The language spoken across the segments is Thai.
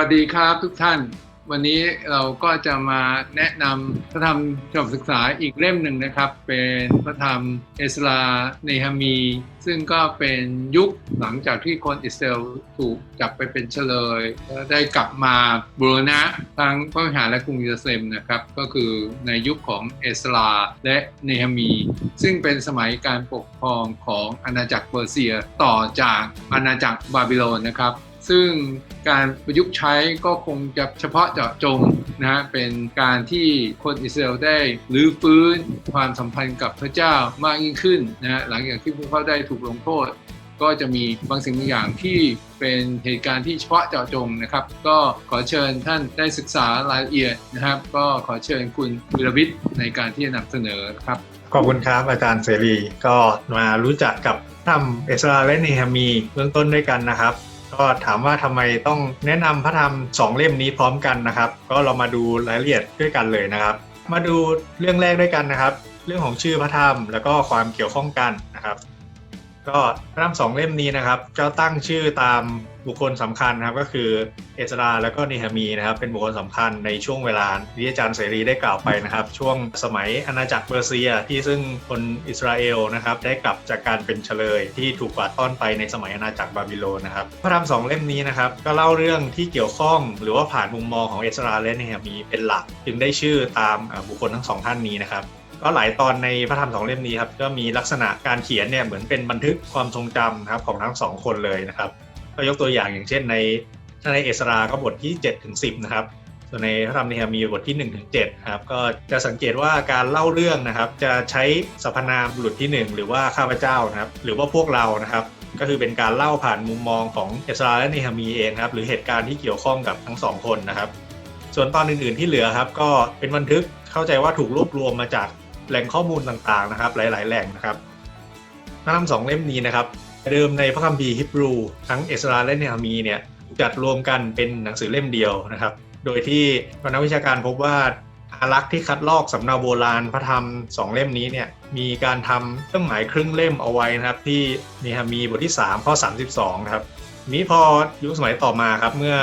วัสดีครับทุกท่าน วันนี้เราก็จะมาแนะนำพระธรรมฉบับศึกษาอีกเล่มหนึ่งนะครับ เป็นพระธรรมเอสราเนฮามี ซึ่งก็เป็นยุคหลังจากที่คนอิสราเอลถูกจับไปเป็นเฉลยแล้วได้กลับมาบูรณะทั้งพระวิหารและกรุงเยรูซาเล็มนะครับ ก็คือในยุคของเอสราและเนฮามี ซึ่งเป็นสมัยการปกครองของอาณาจักรเปอร์เซียต่อจากอาณาจักรบาบิโลนนะครับ ซึ่งการประยุกต์ใช้ก็คงจะเฉพาะเจาะจงนะฮะเป็นการที่คนอิสราเอลได้รื้อฟื้นความสัมพันธ์กับพระเจ้ามากยิ่งขึ้นนะฮะหลังจากที่พวกเขาได้ถูกลงโทษ ก็จะมีบางสิ่งบางอย่างที่เป็นเหตุการณ์ที่เฉพาะเจาะจงนะครับ ก็ขอเชิญท่านได้ศึกษารายละเอียดนะครับ ก็ขอเชิญคุณวิรวิทย์ในการที่จะนำเสนอครับขอบคุณครับอาจารย์เสรีก็มารู้จักกับทำเอสราและเนฮามีเบื้องต้นด้วยกันนะครับ ก็ถามว่าทำไมต้องแนะนำพระธรรมสองเล่มนี้พร้อมกันนะครับ ก็เรามาดูรายละเอียดด้วยกันเลยนะครับ มาดูเรื่องแรกด้วยกันนะครับ เรื่องของชื่อพระธรรมแล้วก็ความเกี่ยวข้องกันนะครับ ก็พระธรรมสองเล่มนี้นะครับเจ้าตั้งชื่อตามบุคคลสำคัญนะครับก็คือเอสราแล้วก็เนฮามีนะครับเป็นบุคคลสำคัญในช่วงเวลาที่อาจารย์เสรีได้กล่าวไปนะครับ ช่วงสมัยอาณาจักรเปอร์เซีย ที่ซึ่งคนอิสราเอลนะครับได้กลับจากการเป็นเฉลยที่ถูกกวาดต้อนไปในสมัยอาณาจักรบาบิโลนนะครับพระธรรมสองเล่มนี้นะครับก็เล่าเรื่องที่เกี่ยวข้องหรือว่าผ่านมุมมองของเอสราและเนฮามีเป็นหลัก จึงได้ชื่อตามบุคคลทั้งสองท่านนี้นะครับ ก็หลายตอนในพระธรรมสองเล่มนี้ครับก็มีลักษณะการเขียนเนี่ยเหมือนเป็นบันทึกความทรงจำนะครับของทั้งสองคนเลยนะครับก็ยกตัวอย่างอย่างเช่นในในเอสราก็บทที่7ถึง10นะครับส่วนในพระธรรมเนหะมีบทที่1ถึง7ครับก็จะสังเกตว่าการเล่าเรื่องนะครับ จะใช้สรรพนามบุรุษที่ 1 หรือว่าข้าพเจ้านะครับ หรือว่าพวกเรานะครับ ก็คือเป็นการเล่าผ่านมุมมองของเอสราและเนหะมีเองครับหรือเหตุการณ์ที่เกี่ยวข้องกับทั้งสองคนนะครับ ส่วนตอนอื่นๆที่เหลือครับ ก็เป็นบันทึกเข้าใจว่าถูกรวบรวมมาจาก แหล่งข้อมูลต่างๆนะครับ หลาย ๆ แหล่งนะครับพระธรรมสองเล่มนี้นะครับ เดิมในพระคัมภีร์ฮิบรูทั้งเอสราและเนหะมีเนี่ยจัดรวมกันเป็นหนังสือเล่มเดียวนะครับ โดยที่นักวิชาการพบว่าอารักษ์ที่คัดลอกสำเนาโบราณพระธรรมสองเล่มนี้เนี่ยมีการทำเครื่องหมายครึ่งเล่มเอาไว้นะครับ ที่เนหะมีบทที่ 3 ข้อ 32นะครับนี้พอยุคสมัยต่อมาครับ เมื่อ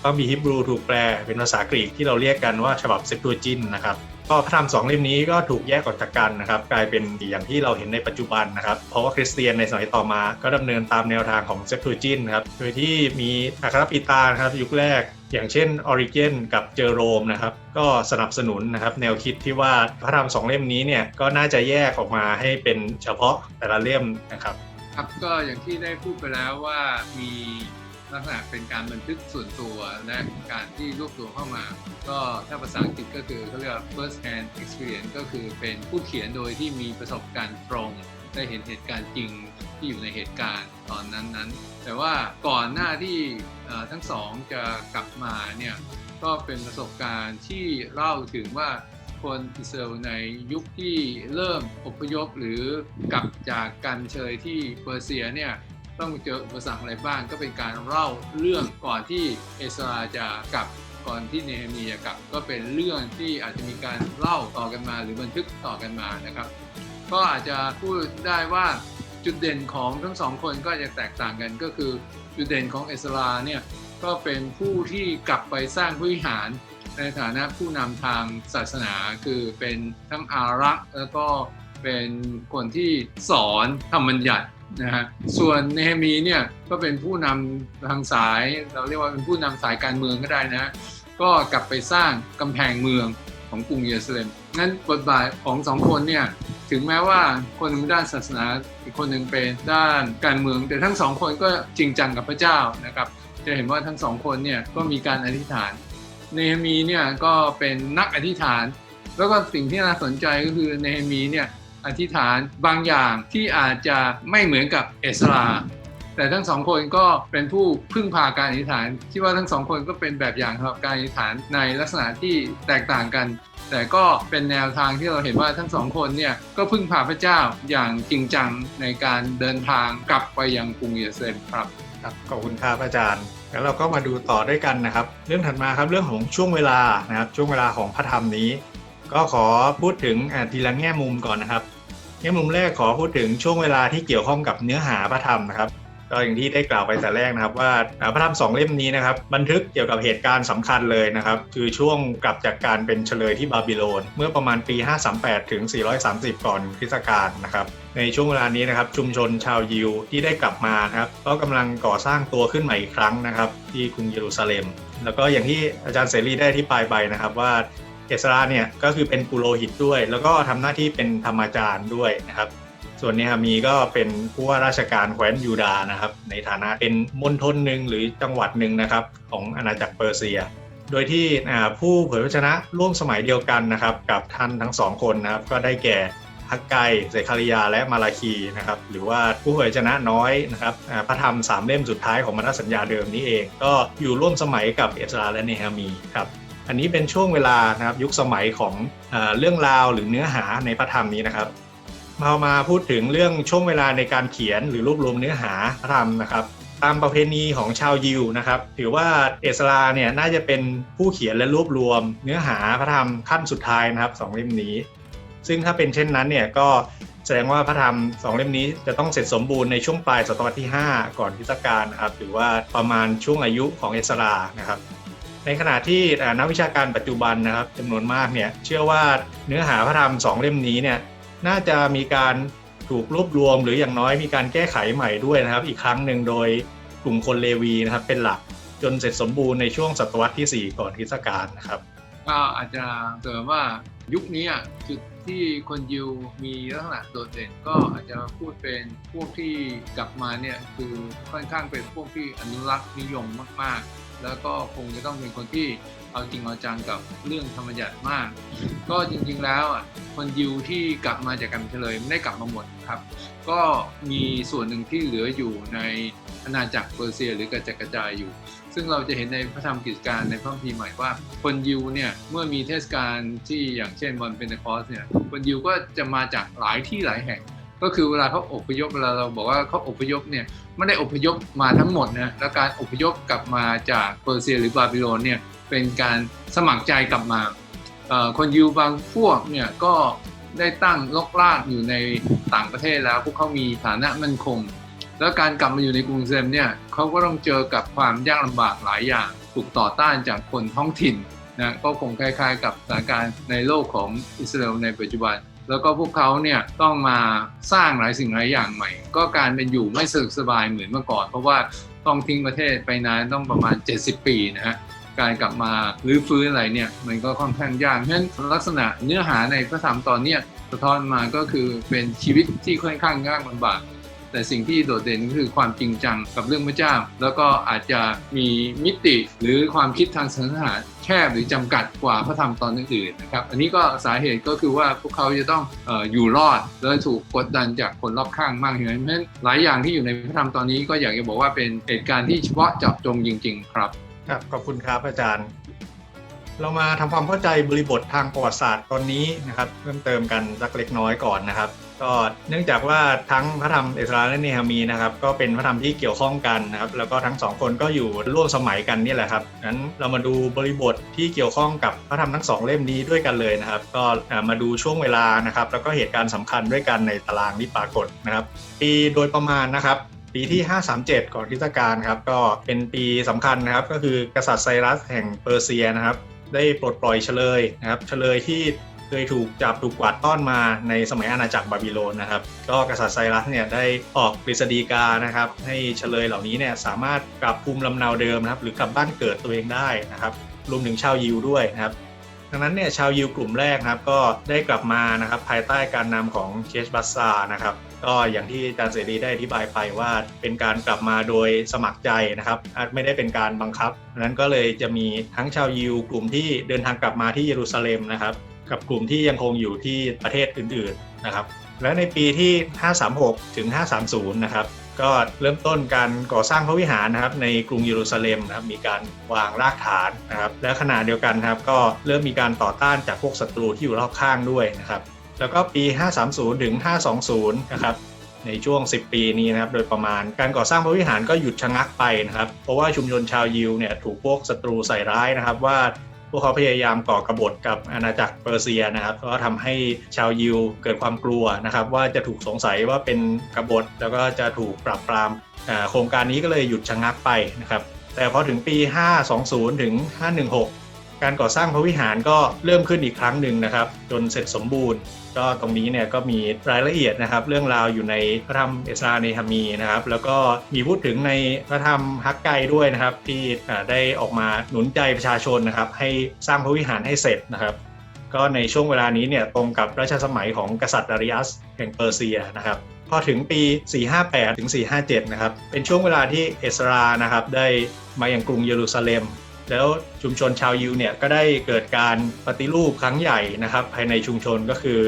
พระคัมภีร์ฮิบรูถูกแปลเป็นภาษากรีกที่เราเรียกกันว่าฉบับเซปตูจินนะครับ ก็พระธรรมสองเล่มนี้ก็ถูกแยกออกจากกันนะครับ กลายเป็นอย่างที่เราเห็นในปัจจุบันนะครับ เพราะว่าคริสเตียนในสมัยต่อมาก็ดำเนินตามแนวทางของเซปตูจินครับโดยที่มีอัครปิตานะครับยุคแรกอย่างเช่นออริเกนกับเจอโรมนะครับก็สนับสนุนนะครับแนวคิดที่ว่าพระธรรมสองเล่มนี้เนี่ยก็น่าจะแยกออกมาให้เป็นเฉพาะแต่ละเล่มนะครับครับก็อย่างที่ได้พูดไปแล้วว่ามี ลักษณะเป็นการบันทึกส่วนตัวและการที่รวบรวมเข้ามา ก็ถ้าภาษาอังกฤษก็คือเขาเรียกว่า first hand experience ก็คือเป็นผู้เขียนโดยที่มีประสบการณ์ตรงได้เห็นเหตุการณ์จริงที่อยู่ในเหตุการณ์ตอนนั้นๆ แต่ว่าก่อนหน้าที่ทั้งสองจะกลับมาเนี่ยก็เป็นประสบการณ์ที่เล่าถึงว่าคนอิสราเอลในยุคที่เริ่มอพยพหรือกลับจากการเชยที่เปอร์เซียเนี่ย ต้องเจออุปสรรคอะไรบ้างก็เป็นการเล่าเรื่องก่อนที่เอสราจะกลับก่อนที่เนฮมีจะกลับ ก็เป็นเรื่องที่อาจจะมีการเล่าต่อกันมา หรือบันทึกต่อกันมานะครับ ก็อาจจะพูดได้ว่าจุดเด่นของทั้งสองคนก็จะแตกต่างกันก็คือจุดเด่นของเอสราเนี่ยก็เป็นผู้ที่กลับไปสร้างวิหารในฐานะผู้นำทางศาสนาคือเป็นทั้งอารักษ์แล้วก็เป็นคนที่สอนธรรมบัญญัติ นะฮะส่วนเนฮมีเนี่ยก็เป็นผู้นำทางสาย เราเรียกว่าเป็นผู้นำสายการเมืองก็ได้นะ ก็กลับไปสร้างกำแพงเมืองของกรุงเยรูซาเล็มงั้นบทบาทของสองคนเนี่ยถึงแม้ว่าคนหนึ่งด้านศาสนาอีกคนหนึ่งเป็นด้านการเมือง แต่ทั้งสองคนก็จริงจังกับพระเจ้านะครับจะเห็นว่าทั้งสองคนเนี่ยก็มีการอธิษฐานเนฮมีเนี่ยก็เป็นนักอธิษฐาน แล้วก็สิ่งที่น่าสนใจก็คือเนฮมีเนี่ย อธิษฐานบางอย่างที่อาจจะไม่เหมือนกับเอสราแต่ทั้งสองคนก็เป็นผู้พึ่งพาการอธิษฐานที่ว่าทั้งสองคนก็เป็นแบบอย่างสำหรับการอธิษฐานในลักษณะที่แตกต่างกัน แต่ก็เป็นแนวทางที่เราเห็นว่าทั้งสองคนเนี่ยก็พึ่งพาพระเจ้าอย่างจริงจังในการเดินทางกลับไปยังกรุงเยรูซาเล็มครับครับขอบคุณครับอาจารย์แล้วเราก็มาดูต่อด้วยกันนะครับ เรื่องถัดมาครับเรื่องของช่วงเวลานะครับช่วงเวลาของพระธรรมนี้ ก็ขอพูดถึงทีละแง่มุมก่อนนะครับ แง่มุมแรกขอพูดถึงช่วงเวลาที่เกี่ยวข้องกับเนื้อหาพระธรรมนะครับก็อย่างที่ได้กล่าวไปแต่แรกนะครับ ว่าพระธรรมสองเล่มนี้นะครับ บันทึกเกี่ยวกับเหตุการณ์สำคัญเลยนะครับ คือช่วงกลับจากการเป็นเฉลยที่บาบิโลน เมื่อประมาณปี 538 ถึง 430 ก่อนคริสตกาลนะครับ ในช่วงเวลานี้นะครับ ชุมชนชาวยิวที่ได้กลับมานะครับก็กำลังก่อสร้างตัวขึ้นใหม่อีกครั้งนะครับ ที่กรุงเยรูซาเล็ม แล้วก็อย่างที่อาจารย์เสรีได้อธิบายไปนะครับว่า เอสราเนี่ยก็คือเป็นปุโรหิตด้วย แล้วก็ทำหน้าที่เป็นธรรมจารย์ด้วยนะครับ ส่วนเนฮามีก็เป็นผู้ว่าราชการแคว้นยูดานะครับ ในฐานะเป็นมณฑลหนึ่งหรือจังหวัดหนึ่งนะครับ ของอาณาจักรเปอร์เซีย โดยที่ผู้เผยพระชนะร่วมสมัยเดียวกันนะครับ กับท่านทั้งสองคนนะครับ ก็ได้แก่ฮักไกเซคาริยาและมาลาคีนะครับหรือว่าผู้เผยพระชนะน้อยนะครับพระธรรมสามเล่มสุดท้ายของมรสัญญาเดิมนี้เอง ก็อยู่ร่วมสมัยกับเอสราและเนฮามีครับ อันนี้เป็นช่วงเวลานะครับยุคสมัยของเอเรื่องราวหรือเนื้อหาในพระธรรมนี้นะครับมามาพูดถึงเรื่องช่วงเวลาในการเขียนหรือรวบรวมเนื้อหาพระธรรมนะครับ ตามประเพณีของชาวยิวนะครับ ถือว่าเอสราเนี่ยน่าจะเป็นผู้เขียนและรวบรวม เนื้อหาพระธรรมขั้นสุดท้ายนะครับสองเล่มนี้ ซึ่งถ้าเป็นเช่นนั้นเนี่ยก็แสดงว่าพระธรรมสองเล่มนี้จะต้องเสร็จสมบูรณ์ในช่วงปลายศตวรรษที่ 5 ก่อนคริสตกาลนะครับหรือว่าประมาณช่วงอายุของเอสรานะครับ ในขณะที่นักวิชาการปัจจุบันนะครับจำนวนมากเนี่ยเชื่อว่าเนื้อหาพระธรรมสองเล่มนี้เนี่ยน่าจะมีการถูกรวบรวม หรืออย่างน้อยมีการแก้ไขใหม่ด้วยนะครับ อีกครั้งหนึ่งโดยกลุ่มคนเลวีนะครับ เป็นหลักจนเสร็จสมบูรณ์ในช่วงศตวรรษที่ 4 ก่อนคริสตกาลนะครับก็อาจจะเสริมว่ายุคนี้อะจุดที่คนยิวมีลักษณะโดดเด่นก็อาจจะพูดเป็นพวกที่กลับมาเนี่ยคือค่อนข้างเป็นพวกที่อนุรักษ์นิยมมาก ๆ แล้วก็คงจะต้องเป็นคนที่เอาจริงเอาจังกับเรื่องธรรมยัติมาก ก็จริงๆแล้วอะคนยิวที่กลับมาจากการเฉลยไม่ได้กลับมาหมดครับ ก็มีส่วนหนึ่งที่เหลืออยู่ในอาณาจักรเปอร์เซียหรือกระจัดกระจายอยู่ ซึ่งเราจะเห็นในพระธรรมกิจการในพระคัมภีร์ใหม่ว่า คนยิวเนี่ยเมื่อมีเทศกาลที่อย่างเช่นวันเป็นคอสเนี่ยคนยิวก็จะมาจากหลายที่หลายแห่ง ก็คือเวลาเขาอพยพเวลาเราบอกว่าเขาอพยพเนี่ยไม่ได้อพยพมาทั้งหมดนะและการอพยพกลับมาจากเปอร์เซียหรือบาบิโลนเนี่ยเป็นการสมัครใจกลับมาคนยิวบางพวกเนี่ยก็ได้ตั้งลกลากอยู่ในต่างประเทศแล้ว พวกเขามีฐานะมั่นคง แล้วการกลับมาอยู่ในกรุงเซมเนี่ยเขาก็ต้องเจอกับความยากลำบากหลายอย่างถูกต่อต้านจากคนท้องถิ่นนะก็คงคล้ายๆ กับสถานการณ์ในโลกของอิสราเอลในปัจจุบัน แล้วก็พวกเขาเนี่ยต้องมาสร้างหลายสิ่งหลายอย่างใหม่ ก็การเป็นอยู่ไม่สะดวกสบายเหมือนเมื่อก่อน เพราะว่าต้องทิ้งประเทศไปนานต้องประมาณ 70 ปีนะฮะการกลับมารื้อฟื้นอะไรเนี่ยมันก็ค่อนข้างยากเพราะฉะนั้นลักษณะเนื้อหาในพระธรรมตอนเนี้ยสะท้อนมาก็คือเป็นชีวิตที่ค่อนข้างยากลำบาก แต่สิ่งที่โดดเด่นก็คือความจริงจังกับเรื่องพระเจ้า แล้วก็อาจจะมีมิติหรือความคิดทางศาสนาแคบหรือจำกัดกว่าพระธรรมตอนอื่นๆนะครับ อันนี้ก็สาเหตุก็คือว่าพวกเขาจะต้องอออยู่รอดและถูกกดดันจากคนรอบข้างมากอย่างนั้นเพราะฉะนั้นหลายอย่างที่อยู่ในพระธรรมตอนนี้ก็อยากจะบอกว่าเป็นเหตุการณ์ที่เฉพาะเจาะจงจริง ๆ ครับครับขอบคุณครับอาจารย์ เรามาทำความเข้าใจบริบททางประวัติศาสตร์ตอนนี้นะครับ เพิ่มเติมกันสักเล็กน้อยก่อนนะครับ ก็เนื่องจากว่าทั้งพระธรรมเอสราและเนฮามีนะครับก็เป็นพระธรรมที่เกี่ยวข้องกันนะครับแล้วก็ทั้งสองคนก็อยู่ร่วมสมัยกันนี่แหละครับงั้นเรามาดูบริบทที่เกี่ยวข้องกับพระธรรมทั้งสองเล่มนี้ด้วยกันเลยนะครับ ก็มาดูช่วงเวลานะครับ แล้วก็เหตุการณ์สำคัญด้วยกันในตารางที่ปรากฏนะครับ ปีโดยประมาณนะครับปีที่ 537 ก่อนคริสตกาลครับก็เป็นปีสำคัญนะครับ ก็คือกษัตริย์ไซรัสแห่งเปอร์เซียนะครับ ได้ปลดปล่อยเฉลยนะครับเฉลยที่ เคยถูกจับถูกกวาดต้อนมาในสมัยอาณาจักรบาบิโลนนะครับ ก็กษัตริย์ไซรัสเนี่ยได้ออกกฤษฎีกานะครับ ให้เฉลยเหล่านี้เนี่ยสามารถกลับภูมิลำเนาเดิมนะครับ หรือกลับบ้านเกิดตัวเองได้นะครับ รวมถึงชาวยิวด้วยนะครับดังนั้นเนี่ยชาวยิวกลุ่มแรกนะครับก็ได้กลับมานะครับภายใต้การนำของเชสบัสซานะครับก็อย่างที่อาจารย์เสรีได้อธิบายไปว่าเป็นการกลับมาโดยสมัครใจนะครับไม่ได้เป็นการบังคับดังนั้นก็เลยจะมีทั้งชาวยิวกลุ่มที่เดินทางกลับมาที่เยรูซาเล็มนะครับ กับกลุ่มที่ยังคงอยู่ที่ประเทศอื่นๆนะครับ และในปีที่ 536 ถึง 530 นะครับ ก็เริ่มต้นการก่อสร้างพระวิหารนะครับ ในกรุงเยรูซาเล็มนะครับ มีการวางรากฐานนะครับ และขณะเดียวกันครับ ก็เริ่มมีการต่อต้านจากพวกศัตรูที่อยู่รอบข้างด้วยนะครับ แล้วก็ปี 530 ถึง 520 นะครับในช่วง 10 ปีนี้นะครับ โดยประมาณการก่อสร้างพระวิหารก็หยุดชะงักไปนะครับ เพราะว่าชุมชนชาวยิวเนี่ยถูกพวกศัตรูใส่ร้ายนะครับ ว่า พวกเขาพยายามก่อกบฏกับอาณาจักรเปอร์เซียนะครับ ก็ทำให้ชาวยิวเกิดความกลัวนะครับ ว่าจะถูกสงสัยว่าเป็นกบฏแล้วก็จะถูกปราบปรามโครงการนี้ก็เลยหยุดชะงักไปนะครับแต่พอถึงปี 520 ถึง 516 การก่อสร้างพระวิหารก็เริ่มขึ้นอีกครั้งหนึ่งนะครับ จนเสร็จสมบูรณ์ ก็ตรงนี้เนี่ยก็มีรายละเอียดนะครับ เรื่องราวอยู่ในพระธรรมเอสราเนฮามีนะครับ แล้วก็มีพูดถึงในพระธรรมฮักไกด้วยนะครับ ที่ได้ออกมาหนุนใจประชาชนนะครับ ให้สร้างพระวิหารให้เสร็จนะครับ ก็ในช่วงเวลานี้เนี่ยตรงกับรัชสมัยของกษัตริย์ดาริอัสแห่งเปอร์เซียนะครับพอถึงปี 458 ถึง 457 นะครับ เป็นช่วงเวลาที่เอสรา นะครับ ได้มาอย่างกรุงเยรูซาเล็ม แล้วชุมชนชาวยิวเนี่ยก็ได้เกิดการปฏิรูปครั้งใหญ่นะครับ ภายในชุมชนก็คือ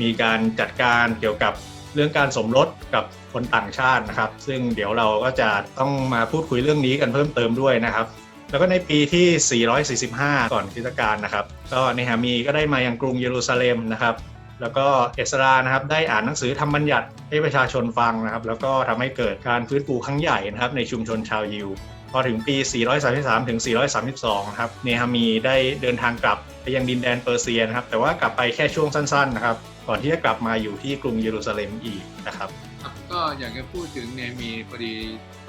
มีการจัดการเกี่ยวกับเรื่องการสมรสกับคนต่างชาตินะครับ ซึ่งเดี๋ยวเราก็จะต้องมาพูดคุยเรื่องนี้กันเพิ่มเติมด้วยนะครับ แล้วก็ในปีที่ 445 ก่อนคริสตกาลนะครับ ก็เนหามีก็ได้มายังกรุงเยรูซาเล็มนะครับแล้วก็เอสรานะครับได้อ่านหนังสือธรรมบัญญัติให้ประชาชนฟังนะครับ แล้วก็ทำให้เกิดการฟื้นฟูครั้งใหญ่นะครับในชุมชนชาวยิว พอถึงปี 433 ถึง 432 นะครับ เนฮามีได้เดินทางกลับไปยังดินแดนเปอร์เซียนะครับ แต่ว่ากลับไปแค่ช่วงสั้นๆ นะครับ ก่อนที่จะกลับมาอยู่ที่กรุงเยรูซาเล็มอีกนะครับก็อยากจะพูดถึงเนมีพอดี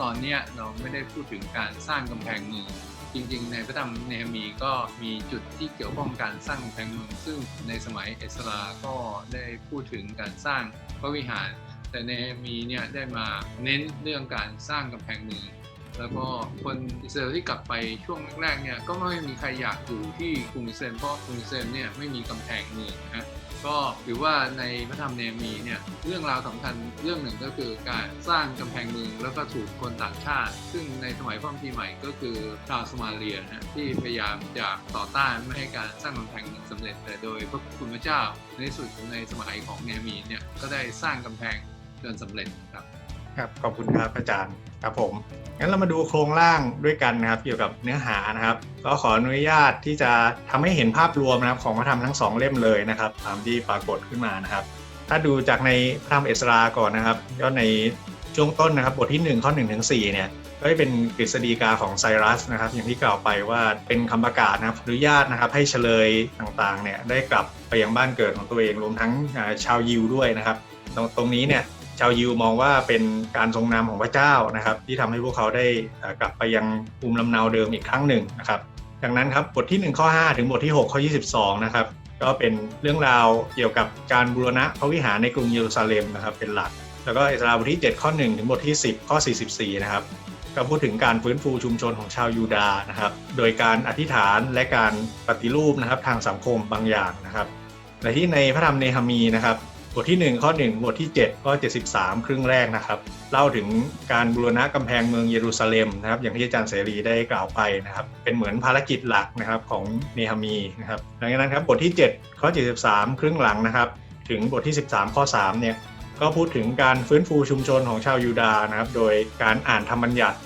ตอนเนี้ยเราไม่ได้พูดถึงการสร้างกำแพงเมืองจริงๆ ในพระธรรมเนมีก็มีจุดที่เกี่ยวข้องการสร้างกำแพงเมือง ซึ่งในสมัยเอสราก็ได้พูดถึงการสร้างพระวิหาร แต่เนมีเนี่ยได้มาเน้นเรื่องการสร้างกำแพงเมือง แล้วก็คนอิสราเอลที่กลับไปช่วงแรกๆเนี่ยก็ไม่มีใครอยากอยู่ที่กรุงอิสราเอลเพราะกรุงอิสราเอลเนี่ยไม่มีกำแพงเมืองนะฮะก็ถือว่าในพระธรรมเนมีเนี่ยเรื่องราวสำคัญเรื่องหนึ่งก็คือการสร้างกำแพงเมืองแล้วก็ถูกคนต่างชาติ ซึ่งในสมัยพระมีใหม่ก็คือชาวสมาเลียนะที่พยายามจะต่อต้านไม่ให้การสร้างกำแพงเมืองสำเร็จ แต่โดยพระคุณพระเจ้าในที่สุดในสมัยของเนมีเนี่ยก็ได้สร้างกำแพงจนสำเร็จครับ ครับขอบคุณครับอาจารย์ครับผมงั้นเรามาดูโครงร่างด้วยกันนะครับ เกี่ยวกับเนื้อหานะครับ ก็ขออนุญาตที่จะทำให้เห็นภาพรวมนะครับ ของพระธรรมทั้งสองเล่มเลยนะครับตามที่ปรากฏขึ้นมานะครับ ถ้าดูจากในพระธรรมเอสราก่อนนะครับก็ในช่วงต้นนะครับบทที่ 1 ข้อ1ถึง4เนี่ยก็จะเป็นกฤษฎีกาของไซรัสนะครับ อย่างที่กล่าวไปว่าเป็นคำประกาศนะครับอนุญาตนะครับให้เฉลยต่างๆเนี่ยได้กลับไปยังบ้านเกิดของตัวเองรวมทั้งชาวยิวด้วยนะครับ ตรงตรงนี้เนี่ย ชาวยิวมองว่าเป็นการทรงนำของพระเจ้านะครับ ที่ทำให้พวกเขาได้กลับไปยังภูมิลำเนาเดิมอีกครั้งหนึ่งนะครับดังนั้นครับบทที่ 1 ข้อ 5 ถึงบทที่ 6 ข้อ 22 นะครับ ก็เป็นเรื่องราวเกี่ยวกับการบูรณะพระวิหารในกรุงเยรูซาเล็มนะครับเป็นหลัก แล้วก็เอสราบทที่ 7 ข้อ 1 ถึงบทที่ 10 ข้อ 44 นะครับก็พูดถึงการฟื้นฟูชุมชนของชาวยูดาห์นะครับ โดยการอธิษฐานและการปฏิรูปนะครับทางสังคมบางอย่างนะครับ และที่ในพระธรรมเนหามีนะครับ บทที่ 1 ข้อ 1 บทที่ 7 ข้อ 73 ครึ่งแรกนะครับ เล่าถึงการบูรณะกำแพงเมืองเยรูซาเล็มนะครับ อย่างที่อาจารย์เสรีได้กล่าวไปนะครับ เป็นเหมือนภารกิจหลักนะครับของเนหามีนะครับหลังจากนั้นครับบทที่ 7 ข้อ 73 ครึ่งหลังนะครับ ถึงบทที่ 13 ข้อ 3 เนี่ยก็พูดถึงการฟื้นฟูชุมชนของชาวยูดาห์นะครับ โดยการอ่านธรรมบัญญัติ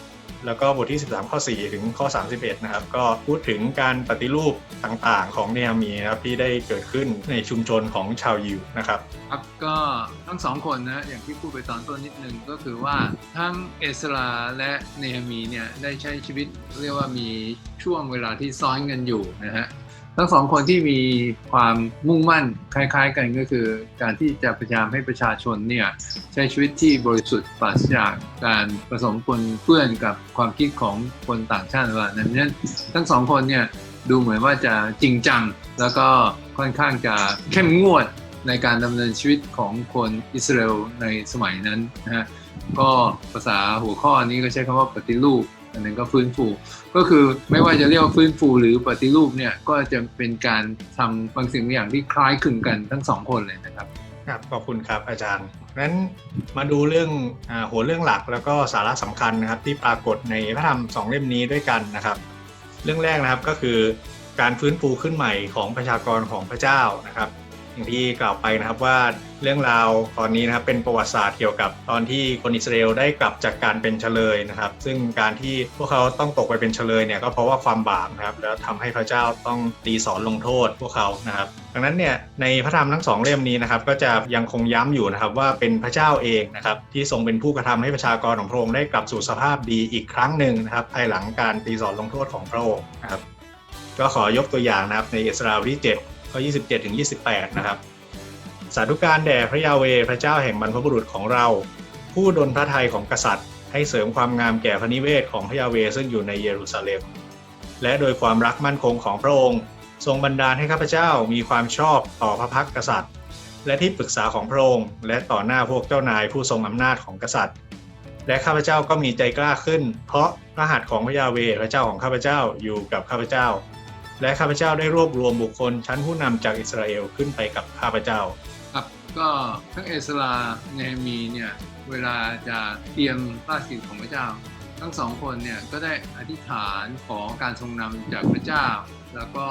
แล้วก็บทที่ 13 ข้อ 4 ถึงข้อ 31 นะครับ ก็พูดถึงการปฏิรูปต่างๆ ของเนฮามีนะครับที่ได้เกิดขึ้นในชุมชนของชาวยิวนะครับครับก็ทั้งสองคนนะอย่างที่พูดไปตอนต้นนิดนึงก็คือว่าทั้งเอสราและเนฮามีเนี่ยได้ใช้ชีวิตเรียกว่ามีช่วงเวลาที่ซ้อนกันอยู่นะฮะ ทั้งสองคนที่มีความมุ่งมั่นคล้าย ๆ กันก็คือ การที่จะพยายามให้ประชาชนเนี่ยใช้ชีวิตที่บริสุทธิ์ปราศจากการผสมปนเปื้อนกับความคิดของคนต่างชาติว่านั้นนั้นทั้งสองคนเนี่ยดูเหมือนว่าจะจริงจัง แล้วก็ค่อนข้างจะเข้มงวดในการดำเนินชีวิตของคนอิสราเอลในสมัยนั้นนะฮะก็ภาษาหัวข้อนี้ก็ใช้คำว่าปฏิรูป อันนั้นก็ฟื้นฟู ก็คือไม่ว่าจะเรียกว่าฟื้นฟูหรือปฏิรูปเนี่ยก็จะเป็นการทำบางสิ่งบางอย่างที่คล้ายคลึงกันทั้งสองคนเลยนะครับครับขอบคุณครับอาจารย์งั้นมาดูเรื่องอหัวเรื่องหลักแล้วก็สาระสำคัญนะครับ ที่ปรากฏในพระธรรมสองเล่มนี้ด้วยกันนะครับ เรื่องแรกนะครับก็คือการฟื้นฟูขึ้นใหม่ของประชากรของพระเจ้านะครับ อย่างที่กล่าวไปนะครับว่าเรื่องราวตอนนี้นะครับเป็นประวัติศาสตร์เกี่ยวกับตอนที่คนอิสราเอลได้กลับจากการเป็นเฉลยนะครับ ซึ่งการที่พวกเขาต้องตกไปเป็นเฉลยเนี่ยก็เพราะว่าความบาปนะครับแล้วทำให้พระเจ้าต้องตีสอนลงโทษพวกเขานะครับดังนั้นเนี่ยในพระธรรมทั้งสองเล่มนี้นะครับก็จะยังคงย้ำอยู่นะครับว่าเป็นพระเจ้าเองนะครับที่ทรงเป็นผู้กระทำให้ประชากรของพระองค์ได้กลับสู่สภาพดีอีกครั้งหนึ่งนะครับภายหลังการตีสอนลงโทษของพระองค์นะครับก็ขอยกตัวอย่างนะครับในเอสราบทที่7 ข้อ 27 ถึง 28 นะครับ สาธุการแด่พระยาเวพระเจ้าแห่งบรรพบุรุษของเรา ผู้ดลพระทัยของกษัตริย์ ให้เสริมความงามแก่พระนิเวศของพระยาเวซึ่งอยู่ในเยรูซาเล็ม และโดยความรักมั่นคงของพระองค์ ทรงบันดาลให้ข้าพเจ้ามีความชอบต่อพระพักกษัตริย์ และที่ปรึกษาของพระองค์ และต่อหน้าพวกเจ้านายผู้ทรงอำนาจของกษัตริย์ และข้าพเจ้าก็มีใจกล้าขึ้น เพราะพระหัตถ์ของพระยาเวพระเจ้าของข้าพเจ้าอยู่กับข้าพเจ้า และข้าพเจ้าได้รวบรวมบุคคลชั้นผู้นำจากอิสราเอลขึ้นไปกับข้าพเจ้า ครับก็ทั้งเอสราเนฮมีเนี่ยเวลาจะเตรียมพระสิทธิ์ของพระเจ้า ทั้งสองคนเนี่ยก็ได้อธิษฐานขอการทรงนำจากพระเจ้า แล้วก็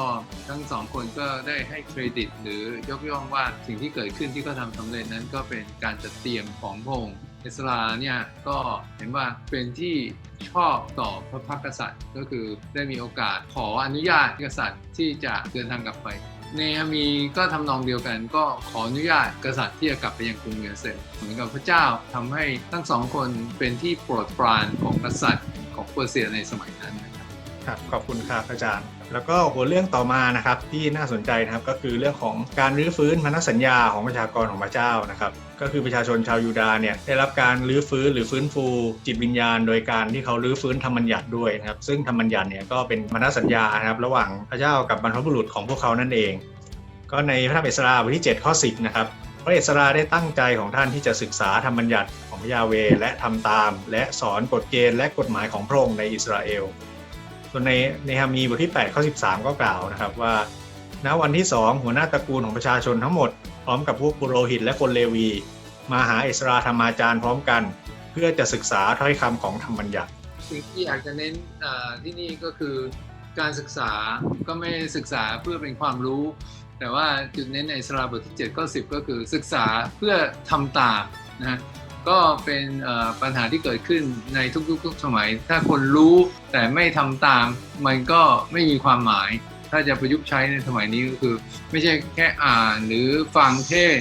ทั้งสองคนก็ได้ให้เครดิต หรือยกย่องว่าสิ่งที่เกิดขึ้นที่เขาทำสำเร็จนั้นก็เป็นการจัดเตรียมของพระองค์เอสราเนี่ยก็เห็นว่าเป็นที่ ชอบต่อพระพักกษัตริย์ ก็คือได้มีโอกาสขออนุญาตกษัตริย์ที่จะเดินทางกลับไป เนฮามีก็ทำนองเดียวกัน ก็ขออนุญาตกษัตริย์ที่จะกลับไปยังกรุงเยรูซาเล็มเหมือนกับพระเจ้าทำให้ทั้งสองคนเป็นที่โปรดปรานของกษัตริย์ของเปอร์เซียในสมัยนั้นนะครับครับขอบคุณครับอาจารย์ แล้วก็หัวเรื่องต่อมานะครับที่น่าสนใจนะครับก็คือเรื่องของการรื้อฟื้นพันธสัญญาของประชากรของพระเจ้านะครับ ก็คือประชาชนชาวยูดาห์เนี่ยได้รับการรื้อฟื้นหรือฟื้นฟู จิตวิญญาณ โดยการที่เขารื้อฟื้นธรรมัญญัติด้วยนะครับซึ่งธรรมัญญัติเนี่ยก็เป็นพันสัญญานะครับระหว่างพระเจ้ากับบรรพบุรุษของพวกเขานั่นเอง ก็ในพระธรรมเอสราบทที่7ข้อ10นะครับพระเอสราได้ตั้งใจของท่านที่จะศึกษาธรรมบัญญัติของพระยาเวและทำตาม และสอนกฎเกณฑ์และกฎหมายของพระองค์ในอิสราเอล ส่วนในในฮามีบทที่8ข้อ13 ก็กล่าวนะครับว่า ณวันที่2หัวหน้าตระกูลของประชาชนทั้งหมด พร้อมกับพวกปุโรหิตและคนเลวี มาหาเอสราธรรมาจารย์พร้อมกัน เพื่อจะศึกษาถ้อยคำของธรรมบัญญัติสิ่งที่อยากจะเน้นที่นี่ก็คือการศึกษาก็ไม่ศึกษาเพื่อเป็นความรู้ แต่ว่าจุดเน้นในสราบทที่7ข้อ10 ก็คือศึกษาเพื่อทำตามนะฮะก็เป็นปัญหาที่เกิดขึ้นในทุกๆสมัย ถ้าคนรู้แต่ไม่ทำตาม มันก็ไม่มีความหมาย ถ้าจะประยุกต์ใช้ในสมัยนี้ก็คือ ไม่ใช่แค่อ่านหรือฟังเทศ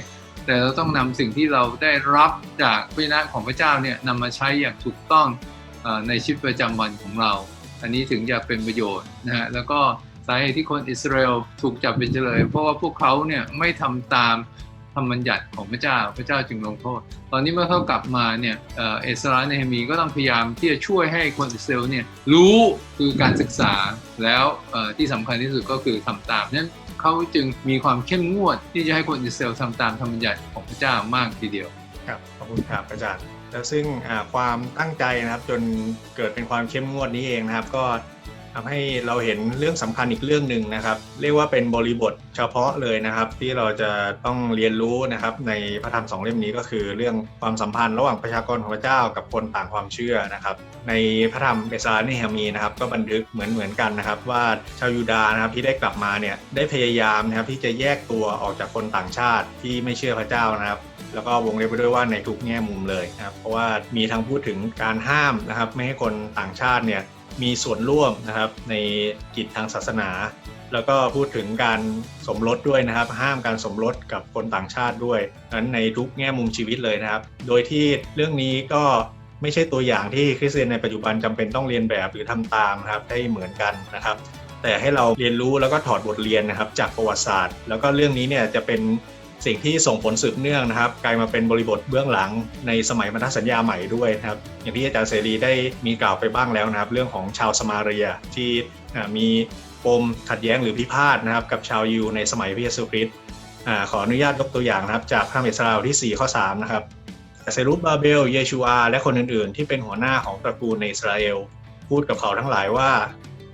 แต่เราต้องนำสิ่งที่เราได้รับจากพระนะของพระเจ้าเนี่ยนำมาใช้อย่างถูกต้องอในชีวิตประจำวันของเรา อันนี้ถึงจะเป็นประโยชน์นะฮะแล้วก็สาเหตุที่คนอิสราเอลถูกจับเป็นเฉลยเพราะว่าพวกเขาเนี่ยไม่ทำตาม ธรรมบัญญัติของพระเจ้าพระเจ้าจึงลงโทษ ตอนนี้เมื่อเขากลับมาเนี่ยเอเอสราเนฮมีก็ต้องพยายามที่จะช่วยให้คนอิสราเอลเนี่ยรู้คือการศึกษาแล้วที่สำคัญที่สุดก็คือทำตามนั้นเขาจึงมีความเข้มงวดที่จะให้คนอิสราเอลทำตามธรรมบัญญัติของพระเจ้ามากทีเดียวครับขอบคุณครับอาจารย์แล้วซึ่งความตั้งใจนะครับจนเกิดเป็นความเข้มงวดนี้เองนะครับ ก็ ทำให้เราเห็นเรื่องสำคัญอีกเรื่องหนึ่งนะครับ เรียกว่าเป็นบริบทเฉพาะเลยนะครับ ที่เราจะต้องเรียนรู้นะครับ ในพระธรรมสองเล่มนี้ก็คือ เรื่องความสัมพันธ์ระหว่างประชากรของพระเจ้ากับคนต่างความเชื่อนะครับ ในพระธรรมเอสราเนฮามีนะครับ ก็บันทึกเหมือนเหมือนกันนะครับ ว่าชาวยูดาห์นะครับที่ได้กลับมาเนี่ยได้พยายามนะครับที่จะแยกตัวออกจากคนต่างชาติที่ไม่เชื่อพระเจ้านะครับแล้วก็วงเล็บไปด้วยว่าในทุกแง่มุมเลยนะครับ เพราะว่ามีทั้งพูดถึงการห้ามนะครับ ไม่ให้คนต่างชาติเนี่ย มีส่วนร่วมนะครับในกิจทางศาสนา แล้วก็พูดถึงการสมรสด้วยนะครับ ห้ามการสมรสกับคนต่างชาติด้วยนั้นในทุกแง่มุมชีวิตเลยนะครับ โดยที่เรื่องนี้ก็ไม่ใช่ตัวอย่างที่คริสเตียนในปัจจุบันจำเป็นต้องเรียนแบบหรือทำตามนะครับให้เหมือนกันนะครับ แต่ให้เราเรียนรู้แล้วก็ถอดบทเรียนนะครับ จากประวัติศาสตร์ แล้วก็เรื่องนี้เนี่ยจะเป็น สิ่งที่ส่งผลสืบเนื่องนะครับ กลายมาเป็นบริบทเบื้องหลังในสมัยบรรทัดสัญญาใหม่ด้วยนะครับ อย่างที่อาจารย์เสรีได้มีกล่าวไปบ้างแล้วนะครับ เรื่องของชาวสมาเรียที่มีปมขัดแย้งหรือพิพาทนะครับ กับชาวยิวในสมัยพระเยซูคริสต์ขออนุญาตยกตัวอย่างนะครับ จากพระธรรมอิสราที่ 4 ข้อ 3 นะครับเซรุบาเบล เยชูอา และคนอื่นๆ ที่เป็นหัวหน้าของตระกูลในอิสราเอล พูดกับเขาทั้งหลายว่า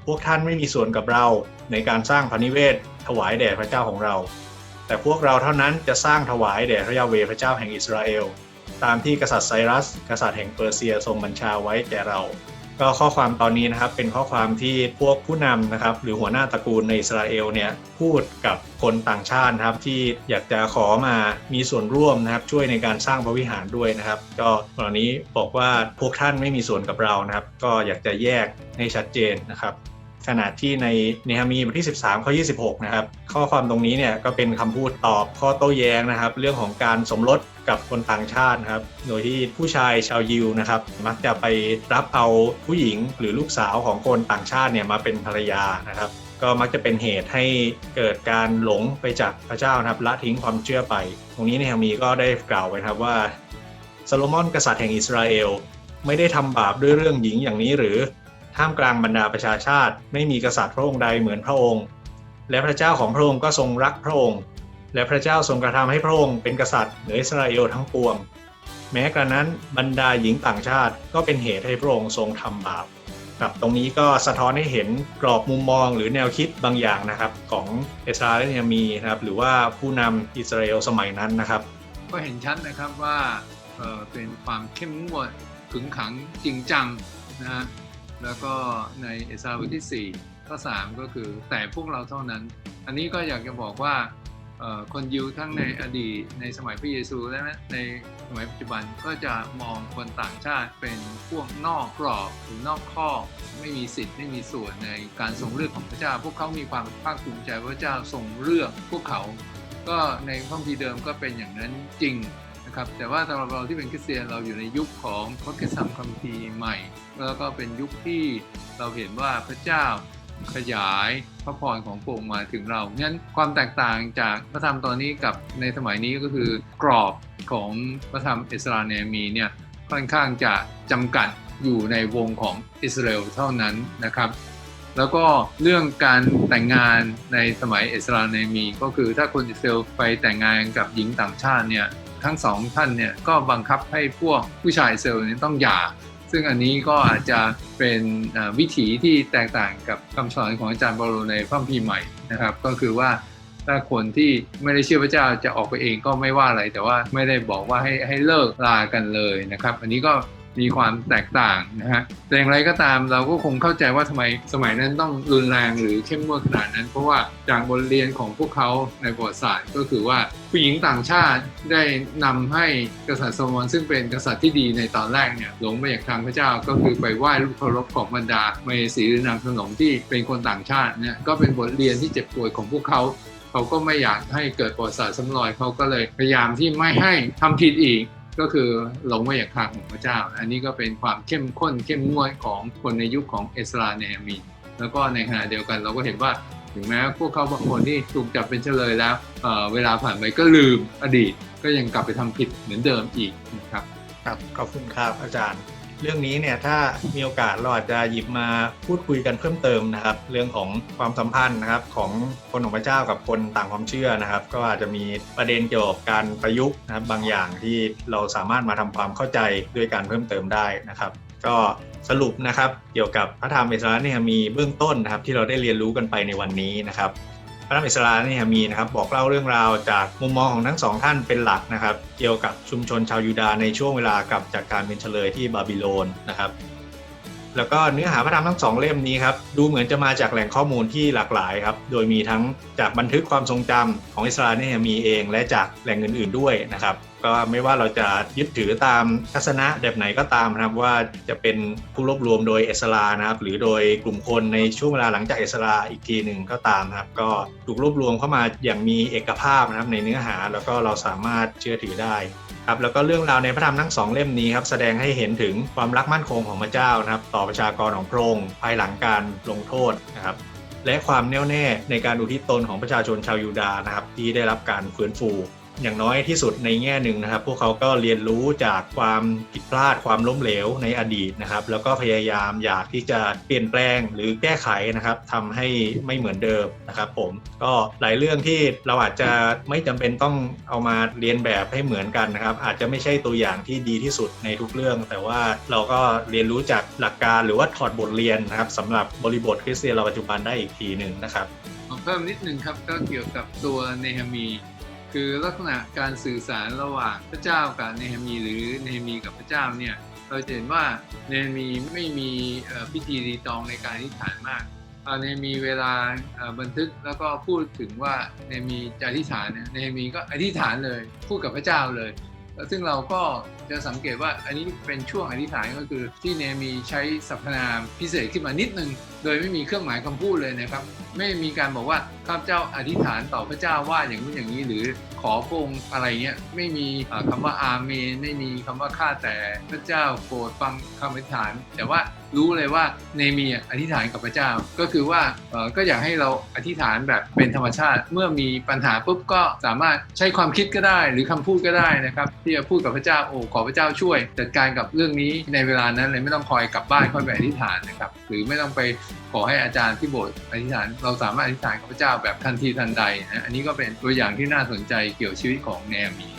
พวกท่านไม่มีส่วนกับเราในการสร้างพระนิเวศถวายแด่พระเจ้าของเรา แต่พวกเราเท่านั้นจะสร้างถวายแด่พระยาเวพระเจ้าแห่งอิสราเอล ตามที่กษัตริย์ไซรัส กษัตริย์แห่งเปอร์เซียทรงบัญชาไว้แก่เรา ก็ข้อความตอนนี้นะครับเป็นข้อความที่พวกผู้นำนะครับหรือหัวหน้าตระกูลในอิสราเอลเนี่ยพูดกับคนต่างชาตินะครับที่อยากจะขอมามีส่วนร่วมนะครับช่วยในการสร้างพระวิหารด้วยนะครับ ก็ตอนนี้บอกว่าพวกท่านไม่มีส่วนกับเรานะครับ ก็อยากจะแยกให้ชัดเจนนะครับ ขณะที่ในเนฮามีบทที่ 13 ข้อ 26 นะครับ ข้อความตรงนี้เนี่ยก็เป็นคำพูดตอบข้อโต้แย้งนะครับ เรื่องของการสมรสกับคนต่างชาตินะครับ โดยที่ผู้ชายชาวยิวนะครับ มักจะไปรับเอาผู้หญิงหรือลูกสาวของคนต่างชาติเนี่ยมาเป็นภรรยานะครับ ก็มักจะเป็นเหตุให้เกิดการหลงไปจากพระเจ้านะครับละทิ้งความเชื่อไป ตรงนี้เนฮามีก็ได้กล่าวไว้ครับว่าโซโลมอนกษัตริย์แห่งอิสราเอลไม่ได้ทำบาปด้วยเรื่องหญิงอย่างนี้หรือ ท่ามกลางบรรดาประชาชาติ ไม่มีกษัตริย์พระองค์ใดเหมือนพระองค์ และพระเจ้าของพระองค์ก็ทรงรักพระองค์ และพระเจ้าทรงกระทำให้พระองค์เป็นกษัตริย์เหนืออิสราเอลทั้งปวง แม้กระนั้นบรรดาหญิงต่างชาติก็เป็นเหตุให้พระองค์ทรงทำบาปครับตรงนี้ก็สะท้อนให้เห็นกรอบมุมมองหรือแนวคิดบางอย่างนะครับ ของเอสราและเนยมีนะครับหรือว่าผู้นำอิสราเอลสมัยนั้นนะครับ ก็เห็นชัดนะครับว่าเเป็นความเข้มงวดขึงขังจริงจังนะฮะ แล้วก็ในเอสาบทที่ 4 ข้อ 3 ก็คือแต่พวกเราเท่านั้น อันนี้ก็อยากจะบอกว่าคนยิวทั้งในอดีตในสมัยพระเยซูและในสมัยปัจจุบันก็จะมองคนต่างชาติเป็นพวกนอกกรอบหรือนอกข้อไม่มีสิทธิ์ไม่มีส่วนในการทรงเลือกของพระเจ้า พวกเขามีความภาคภูมิใจว่าพระเจ้าทรงเลือกพวกเขา ก็ในพระคัมภีร์เดิมก็เป็นอย่างนั้นจริง นะครับ แต่ว่าสำหรับเราที่เป็นคริสเตียนเราอยู่ในยุคของพระคัมภีร์ใหม่ แล้วก็เป็นยุคที่เราเห็นว่าพระเจ้าขยายพระพรของพระองค์มาถึงเรางั้นความแตกต่างจากพระธรรมตอนนี้กับในสมัยนี้ก็คือกรอบของพระธรรมเอสราเนมีเนี่ยค่อนข้างจะจำกัดอยู่ในวงของอิสราเอลเท่านั้นนะครับ แล้วก็เรื่องการแต่งงานในสมัยเอสราเนมี ก็คือถ้าคนอิสราเอลไปแต่งงานกับหญิงต่างชาติเนี่ย ทั้งสองท่านเนี่ยก็บังคับให้พวกผู้ชายเซลเนี่ยต้องหย่า ซึ่งอันนี้ก็อาจจะเป็นวิถีที่แตกต่างกับคำสอนของอาจารย์เปาโลในพระคัมภีร์ใหม่นะครับ ก็คือว่าถ้าคนที่ไม่ได้เชื่อพระเจ้าจะออกไปเองก็ไม่ว่าอะไร แต่ว่าไม่ได้บอกว่าให้ให้เลิกลากันเลยนะครับ อันนี้ก็ มีความแตกต่างนะฮะแต่อย่างไรก็ตามเราก็คงเข้าใจว่าทำไมสมัยนั้นต้องรุนแรงหรือเข้มงวดขนาดนั้น เพราะว่าจากบทเรียนของพวกเขาในประวัติศาสตร์ก็คือว่าผู้หญิงต่างชาติได้นำให้กษัตริย์โซโมอนซึ่งเป็นกษัตริย์ที่ดีในตอนแรกเนี่ยหลงไปจากทางพระเจ้าก็คือไปไหว้รูปเคารพของบรรดาเมสีหรือนางขนมที่เป็นคนต่างชาติเนี่ยก็เป็นบทเรียนที่เจ็บปวดของพวกเขาเขาก็ไม่อยากให้เกิดประวัติศาสตร์ซ้ำรอยเขาก็เลยพยายามที่ไม่ให้ทำผิดอีก ก็คือหลงไปอย่างทางของพระเจ้า อันนี้ก็เป็นความเข้มข้นเข้มงวดของคนในยุคของเอสราเนมีแล้วก็ในขณะเดียวกันเราก็เห็นว่าถึงแม้พวกเขาบางคนที่ถูกจับเป็นเฉลยแล้วเเวลาผ่านไปก็ลืมอดีต ก็ยังกลับไปทำผิดเหมือนเดิมอีกนะครับ ครับขอบคุณครับอาจารย์ เรื่องนี้เนี่ยถ้ามีโอกาสเราอาจจะหยิบมาพูดคุยกันเพิ่มเติมนะครับ เรื่องของความสัมพันธ์นะครับของคนของพระเจ้ากับคนต่างความเชื่อนะครับ ก็อาจจะมีประเด็นเกี่ยวกับการประยุกต์นะครับบางอย่างที่เราสามารถมาทำความเข้าใจด้วยการเพิ่มเติมได้นะครับ ก็สรุปนะครับเกี่ยวกับพระธรรมเอสราเนี่ยมีเบื้องต้นนะครับที่เราได้เรียนรู้กันไปในวันนี้นะครับ พระธรรมอิสราเนี่ยมีนะครับบอกเล่าเรื่องราวจากมุมมองของทั้งสองท่านเป็นหลักนะครับ เกี่ยวกับชุมชนชาวยูดาห์ในช่วงเวลากลับจากการเป็นเฉลยที่บาบิโลนนะครับ แล้วก็เนื้อหาพระธรรมทั้งสองเล่มนี้ครับดูเหมือนจะมาจากแหล่งข้อมูลที่หลากหลายครับโดยมีทั้งจากบันทึกความทรงจำของอิสราเนี่ยมีเอง และจากแหล่งอื่น ๆด้วยนะครับก็ไม่ว่าเราจะยึดถือตามทัศนะแบบไหนก็ตามนะครับ ว่าจะเป็นผู้รวบรวมโดยเอสรานะครับ หรือโดยกลุ่มคนในช่วงเวลาหลังจากเอสราอีกทีหนึ่งก็ตามนะครับ ก็ถูกรวบรวมเข้ามาอย่างมีเอกภาพนะครับในเนื้อหาแล้วก็เราสามารถเชื่อถือได้ครับแล้วก็เรื่องราวในพระธรรมทั้งสองเล่มนี้ครับแสดงให้เห็นถึงความรักมั่นคงของพระเจ้านะครับ ต่อประชากรของพระองค์ภายหลังการลงโทษนะครับ และความแน่วแน่ในการอุทิศตนของประชาชนชาวยูดาห์นะครับ ที่ได้รับการฟื้นฟู อย่างน้อยที่สุดในแง่หนึ่งนะครับ พวกเขาก็เรียนรู้จากความผิดพลาดความล้มเหลวในอดีตนะครับ แล้วก็พยายามอยากที่จะเปลี่ยนแปลงหรือแก้ไขนะครับทำให้ไม่เหมือนเดิมนะครับผมก็หลายเรื่องที่เราอาจจะไม่จำเป็นต้องเอามาเรียนแบบให้เหมือนกันนะครับ อาจจะไม่ใช่ตัวอย่างที่ดีที่สุดในทุกเรื่อง แต่ว่าเราก็เรียนรู้จากหลักการหรือว่าถอดบทเรียนนะครับสำหรับบริบทคริสเตียนเราปัจจุบันได้อีกทีหนึ่งนะครับเพิ่มนิดนึงครับก็เกี่ยวกับตัวเนฮามี คือลักษณะการสื่อสารระหว่างพระเจ้ากับเนฮมีหรือเนฮมีกับพระเจ้าเนี่ยเราจะเห็นว่าเนฮมีไม่มีพิธีรีตองในการอธิษฐานมากเนฮมีเวลาบันทึกแล้วก็พูดถึงว่าเนฮมีจะอธิษฐานเน่เนฮมีก็อธิษฐานเลยพูดกับพระเจ้าเลยซึ่งเราก็จะสังเกตว่าอันนี้เป็นช่วงอธิษฐานก็คือที่เนมีใช้สรรพนามพิเศษขึ้นมานิดนึงโดยไม่มีเครื่องหมายคำพูดเลยนะครับ ไม่มีการบอกว่าข้าพเจ้าอธิษฐานต่อพระเจ้าว่าอย่างนู้นอย่างนี้หรือขอพระองค์อะไรเงี้ยไม่มีอ่าคำว่าอาเมนไม่มีคำว่าข้าแต่พระเจ้าโปรดฟังคำอธิษฐาน แต่ว่ารู้เลยว่าเนมีอะอธิษฐานกับพระเจ้า ก็คือว่าก็อยากให้เราอธิษฐานแบบเป็นธรรมชาติ เมื่อมีปัญหาปุ๊บก็สามารถใช้ความคิดก็ได้ หรือคำพูดก็ได้นะครับที่จะพูดกับพระเจ้าโอ้ขอพระเจ้าช่วย จัดการกับเรื่องนี้ในเวลานั้นเลยไม่ต้องคอยกลับบ้านค่อยไปอธิษฐานนะครับหรือไม่ต้องไปขอให้อาจารย์ที่โบสถ์อธิษฐานเราสามารถอธิษฐานกับพระเจ้าแบบทันทีทันใดนะอันนี้ก็เป็นตัวอย่างที่น่าสนใจเกี่ยวชีวิตของแนมี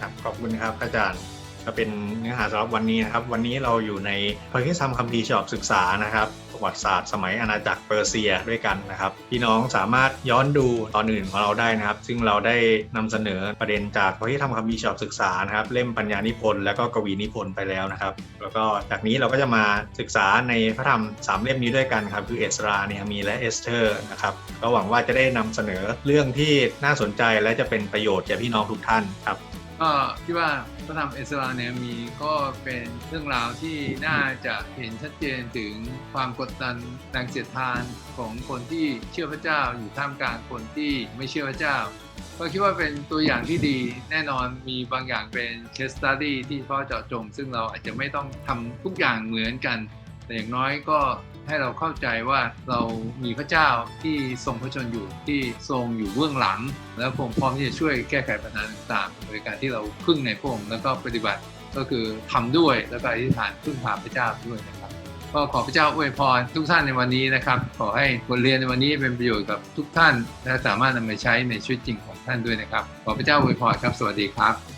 ครับขอบคุณครับอาจารย์ ก็เป็นเนื้อหาสำหรับวันนี้นะครับ วันนี้เราอยู่ในพระคิธรรมคัมภีร์ฉบับศึกษานะครับประวัติศาสตร์สมัยอาณาจักรเปอร์เซียด้วยกันนะครับ พี่น้องสามารถย้อนดูตอนอื่นของเราได้นะครับ ซึ่งเราได้นำเสนอประเด็นจากพระคิธรรมคัมภีร์ฉบับศึกษานะครับ เล่มปัญญานิพนธ์แล้วก็กวีนิพนธ์ไปแล้วนะครับ แล้วก็จากนี้เราก็จะมาศึกษาในพระธรรมสามเล่มนี้ด้วยกันครับ คือเอสราเนฮามีและเอสเธอร์นะครับก็หวังว่าจะได้นำเสนอเรื่องที่น่าสนใจและจะเป็นประโยชน์แก่พี่น้องทุกท่านครับ ก็คิดว่าพระธรรมเอสราเนี่ยมีก็เป็นเรื่องราวที่น่าจะเห็นชัดเจนถึงความกดดันแรงเสียดทานของคนที่เชื่อพระเจ้า อยู่ท่ามกลางคนที่ไม่เชื่อพระเจ้า ก็คิดว่าเป็นตัวอย่างที่ดีแน่นอนมีบางอย่างเป็น case study ที่พาะเจาะจง ซึ่งเราอาจจะไม่ต้องทำทุกอย่างเหมือนกัน แต่อย่างน้อยก็ ให้เราเข้าใจว่าเรามีพระเจ้าที่ทรงพระชนอยู่ที่ทรงอยู่เบื้องหลัง แล้วพระองค์พร้อมที่จะช่วยแก้ไขปัญหาต่างๆโดยการที่เราพึ่งในพระองค์แล้วก็ปฏิบัติก็คือทำด้วยแล้วก็อธิษฐานพึ่งพาพระเจ้าด้วยนะครับ ก็ขอพระเจ้าอวยพรทุกท่านในวันนี้นะครับ ขอให้บทเรียนในวันนี้เป็นประโยชน์กับทุกท่าน และสามารถนำไปใช้ในชีวิตจริงของท่านด้วยนะครับ ขอพระเจ้าอวยพรครับ สวัสดีครับ